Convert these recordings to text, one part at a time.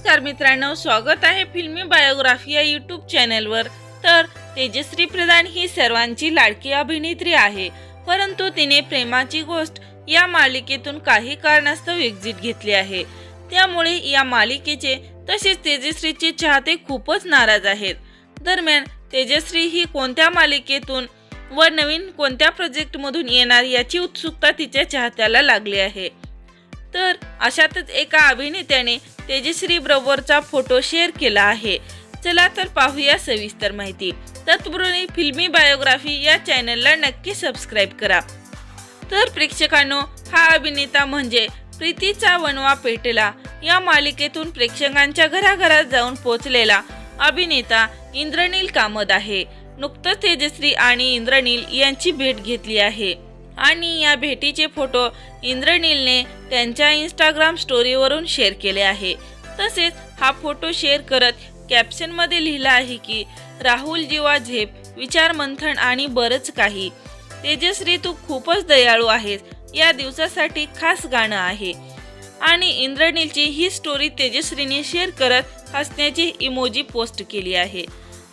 नमस्कार मित्रांनो स्वागत आहे फिल्मी बायोग्राफी या यूट्यूब चॅनलवर. तर तेजश्री प्रधान ही सर्वांची लाडकी अभिनेत्री आहे. परंतु तिने प्रेमाची गोष्ट या मालिकेतून काही कारणास्तव एक्झिट घेतली आहे. त्यामुळे या मालिकेचे तसेच तेजश्रीचे चाहते खूपच नाराज आहेत. दरम्यान तेजश्री ही कोणत्या मालिकेतून व नवीन कोणत्या प्रोजेक्टमधून येणार याची उत्सुकता तिच्या चाहत्याला लागली आहे. तर अशातच एका अभिनेत्याने तेजश्री बरोबरचा फोटो शेअर केला आहे. चला तर पाहूया सविस्तर माहिती. तत्पूर्वी फिल्मी बायोग्राफी या चॅनलला नक्की सबस्क्राईब करा. तर प्रेक्षकांनो हा अभिनेता म्हणजे प्रीतीचा वनवा पेटला. या मालिकेतून प्रेक्षकांच्या घराघरात जाऊन पोचलेला अभिनेता इंद्रनील कामत आहे. नुकतंच तेजश्री आणि इंद्रनील यांची भेट घेतली आहे. आणि या भेटीचे फोटो इंद्रनीलने त्यांच्या इंस्टाग्राम स्टोरीवरून शेअर केले आहे. तसेच हा फोटो शेअर करत कॅप्शनमध्ये लिहिलं आहे की राहुल जीवा झेप विचार मंथन आणि बरंच काही. तेजश्री तू खूपच दयाळू आहेस. या दिवसासाठी खास गाणं आहे. आणि इंद्रनीलची ही स्टोरी तेजश्रीने शेअर करत हसण्याची इमोजी पोस्ट केली आहे.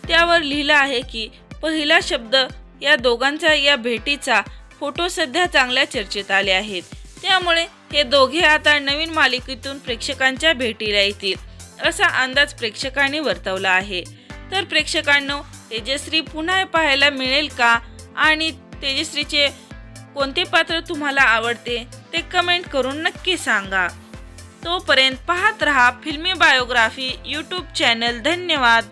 त्यावर लिहिलं आहे की पहिला शब्द या दोघांचा या भेटीचा फोटो सध्या चांगल्या चर्चेत आले आहेत. त्यामुळे हे दोघे आता नवीन मालिकेतून प्रेक्षकांच्या भेटीला येतील असा अंदाज प्रेक्षकांनी वर्तवला आहे. तर प्रेक्षकांनो तेजश्री पुन्हा पाहायला मिळेल का? आणि तेजश्रीचे कोणते पात्र तुम्हाला आवडते ते कमेंट करून नक्की सांगा. तोपर्यंत पाहत रहा फिल्मी बायोग्राफी यूट्यूब चॅनल धन्यवाद.